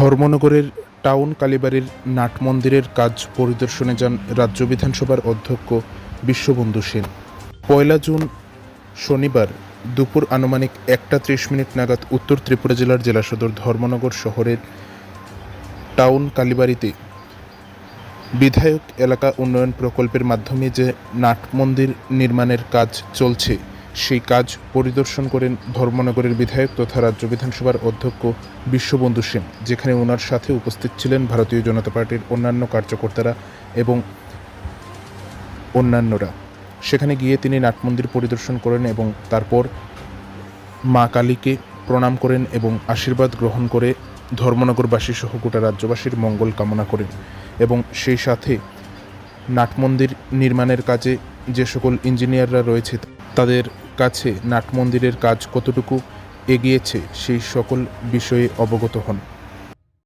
ধর্মনগরের town কালীবাড়ির nut মন্দিরের কাজ পরিদর্শনে যান রাজ্য বিধানসভার অধ্যক্ষ বিশ্ববন্ধু সেন। পয়লা জুন শনিবার দুপুর আনুমানিক একটা ত্রিশ মিনিট নাগাদ উত্তর ত্রিপুরা জেলার জেলা সদর ধর্মনগর শহরের টাউন কালীবাড়িতে বিধায়ক এলাকা উন্নয়ন প্রকল্পের মাধ্যমে যে নাট মন্দির নির্মাণের কাজ চলছে সেই কাজ পরিদর্শন করেন ধর্মনগরের বিধায়ক তথা রাজ্য বিধানসভার অধ্যক্ষ বিশ্ববন্ধু সেন, যেখানে ওনার সাথে উপস্থিত ছিলেন ভারতীয় জনতা পার্টির অন্যান্য কার্যকর্তারা এবং অন্যান্যরা। সেখানে গিয়ে তিনি নাটমন্দির পরিদর্শন করেন এবং তারপর মা কালীকে প্রণাম করেন এবং আশীর্বাদ গ্রহণ করে ধর্মনগরবাসী সহ গোটা রাজ্যবাসীর মঙ্গল কামনা করেন এবং সেই সাথে নাটমন্দির নির্মাণের কাজে যে সকল ইঞ্জিনিয়াররা রয়েছে তাদের কাছে নাট মন্দিরের কাজ কতটুকু এগিয়েছে সেই সকল বিষয়ে অবগত হন।